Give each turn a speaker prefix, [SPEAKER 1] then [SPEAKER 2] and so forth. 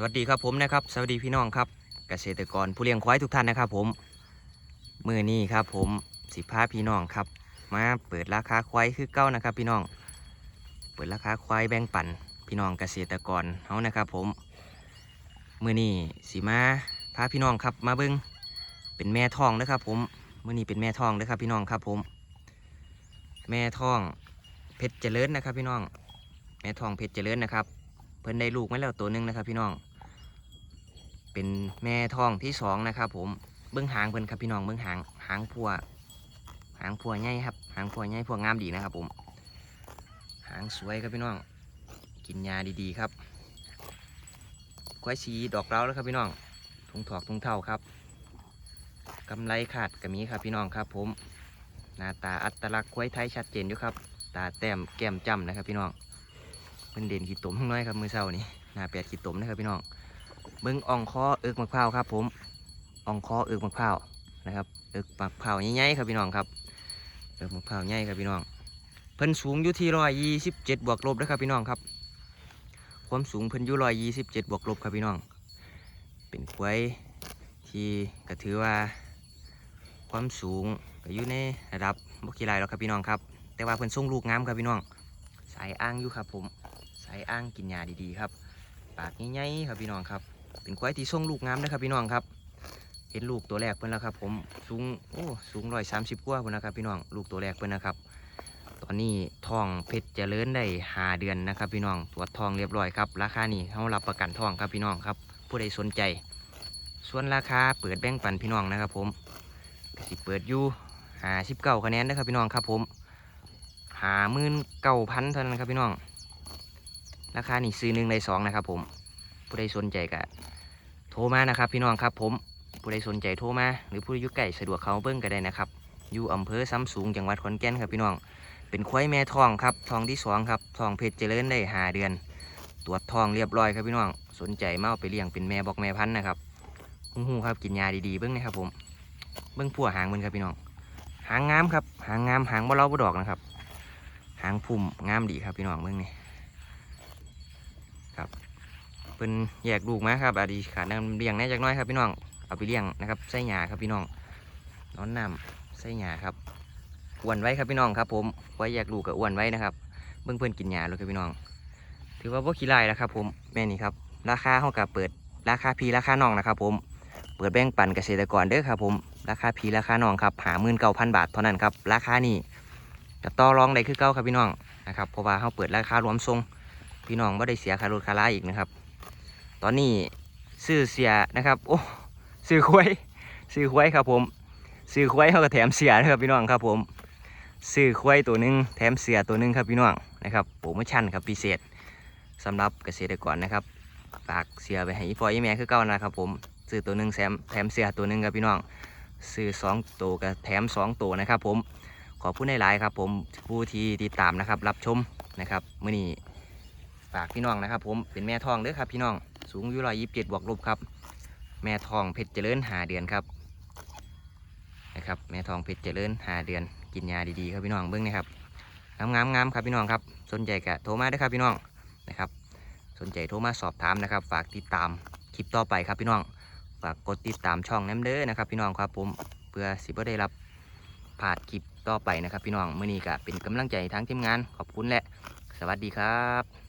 [SPEAKER 1] สวัสดีครับผมนะครับ สวัสดีพี่น้องครับเกษตรกรผู้เลี้ยงควายทุกท่านนะครับ ผมมือนี้ครับผมสิพาพี่น้องครับ มาเปิดราคาควายคือเก้านะครับ พี่น้อง เปิดราคาควายแบ่งปันพี่น้องเกษตรกรเฮานะครับ ผมมือนี้สิมาพาพี่น้องครับมาเบิ้งเป็นแม่ทองนะครับ ผมมือนี้เป็นแม่ทองนะครับพี่น้องครับผม แม่ทองเพชรเจริญนะครับ พี่น้อง แม่ทองเพชรเจริญนะครับ เพิ่นได้ลูกมาแล้วตัวหนึงนะครับ พี่น้อง เป็นแม่ทองที่สองนะครับผมเบื้องหางเพิ่นครับพี่น้องเบื้องหางหางพัวหางพัวใหญ่ครับ หางพัวใหญ่พัวงามดีนะครับผม หางสวยครับพี่น้อง กินยาดีๆครับควายสีดอกเราแล้วครับพี่น้องทุงถอกทุงเท่าครับกำไรขาดกระมีครับพี่น้องครับ ผมหน้าตาอัตลักษณ์ควายไทยชัดเจนอยู่ครับ ตาแต้มแก้มจ้ำนะครับพี่น้องเป็นเด่นขีดตมทั้งน้อยครับมือเศร้านี่หน้าแปดขีดตมนะครับพี่น้อง เบิ้งอ่องคอเอิกมะพร้าวครับ ผมอ่องคอเอิกมะพร้าวนะครับเอิกมะพร้าวใหญ่ๆครับพี่น้องครับเอิกมะพร้าวใหญ่ครับพี่น้อง เพิ่นสูงอยู่ที่ร้อยยี่สิบเจ็ดบวกลบนะครับพี่น้องครับ ความสูงเพิ่นอยู่ร้อยยี่สิบเจ็ดบวกลบครับพี่น้อง เป็นกล้วยที่ก็ถือว่า ความสูงก็อยู่ในระดับบกขี้ไรหรอกครับพี่น้องครับแต่ว่าเพิ่นส่งลูกงามครับพี่น้อง สายอ้างอยู่ครับผม สายอ้างกินยาดีๆครับ ปากใหญ่ๆครับพี่น้องครับ เป็นควายที่ส่งลูกงามนะครับพี่น้องครับ เห็นลูกตัวแรกเพิ่นแล้วครับ ผมสูงโอ้สูงร้อยสามสิบกว่าเพิ่นนะครับพี่น้องลูกตัวแรกเพิ่นนะครับ ตอนนี้ทองเพชรเจริญได้หาเดือนนะครับพี่น้องตรวจทองเรียบร้อยครับราคานี้เขารับประกันทองครับพี่น้องครับ ผู้ใดสนใจ ส่วนราคาเปิดแบ่งปันพี่น้องนะครับ ผมสิเปิดอยู่หาสิบเก้าคะแนนนะครับพี่น้องครับผมหาหมื่นเก้าพันเท่านั้นครับพี่น้อง ราคานี่ซื้อหนึ่งในสองนะครับผมผู้ใดสนใจก็ ทรมานะครับพี่น้องครับผมผู้ใดสนใจโทรมา หรือผู้ใดอยู่ใกล้สะดวกเขาเบิ้งก็ได้นะครับอยู่อำเภอซ้ำสูงจังหวัดขอนแก่นครับพี่น้อง เป็นควายแม่ทองครับทองที่สองครับทองเพชรเจริญได้หาเดือน ตรวจทองเรียบร้อยครับพี่น้อง สนใจมาเอาไปเลี้ยงเป็นแม่บอกแม่พันธุ์นะครับหูหูครับกินยาดีๆเบิ้งนะครับผม เบิ้งผัวหางมันครับพี่น้อง หางงามครับหางงามหางบ่เล้าบ่ดอกนะครับ หางพุ่มงามดีครับพี่น้องเมืองนี่ครับ เป็นแยกลูกมาครับอาดีขาดน้ำเลี้ยงแน่จักน้อยครับพี่น้องเอาไปเลี้ยงนะครับใส่หญ้าครับพี่น้องน้อนน้ำใส่หญ้าครับอ้วนไว้ครับพี่น้องครับ ผมไว้แยกลูกกับอ้วนไว้นะครับเบื้องเพื่อนกินหญ้าเลยครับพี่น้อง ถือว่าบ่ขี้ไล่แล้วครับผมแม่นี่ครับราคาเขากับเปิดราคาพีราคาน้องนะครับ ผมเปิดแบ่งปันเกษตรกรเด้อครับผมราคาพีราคาน้องครับหาหมื่นเก้าพันบาทเท่านั้นครับราคานี่กับต่อรองได้คือเก้าครับพี่น้องนะครับเพราะว่าเขาเปิดราคารวมทรงพี่น้องก็ได้เสียค่ารถค่าลาอีกนะครับ ตอนนี้ซื้อเสียนะครับ โอ้ซื้อควายซื้อควายครับผม ซื้อควายเขาก็แถมเสียนะครับพี่น้องครับผม ซื้อควายตัวหนึ่งแถมเสียตัวหนึ่งครับพี่น้องนะครับโปรโมชั่นครับพิเศษสำหรับเกษตรกรนะครับฝากเสียไปให้อีฟอยแม่คือเก้านะครับผมซื้อตัวหนึ่งแถมแถมเสียตัวหนึ่งครับพี่น้องซื้อสองตัวกับแถมสองตัวนะครับผมขอบคุณในหลายครับผมผู้ที่ติดตามนะครับรับชมนะครับมื่อนี้ฝากพี่น้องนะครับ ผมเป็นแม่ทองเด้อครับพี่น้อง สูงอยู่ร้อยยี่สิบเจ็ดบวกลบครับ แม่ทองเพชรเจริญหาเดือนครับนะครับแม่ทองเพชรเจริญหาเดือนกินยาดีๆครับพี่น้องเบิ้องนะครับงามงามงามครับพี่น้องครับ สนใจกะโทรมาเด้ครับพี่น้องนะครับ สนใจโทรมาสอบถามนะครับ ฝากติดตามคลิปต่อไปครับพี่น้องฝากกดติดตามช่องน้ำเด้อนะครับ พี่น้องครับผมเพื่อสิบ่ได้รับผาดคลิปต่อไปนะครับ พี่น้องเมื่อนี้ก็เป็นกำลังใจทั้งทีมงานขอบคุณและ สวัสดีครับ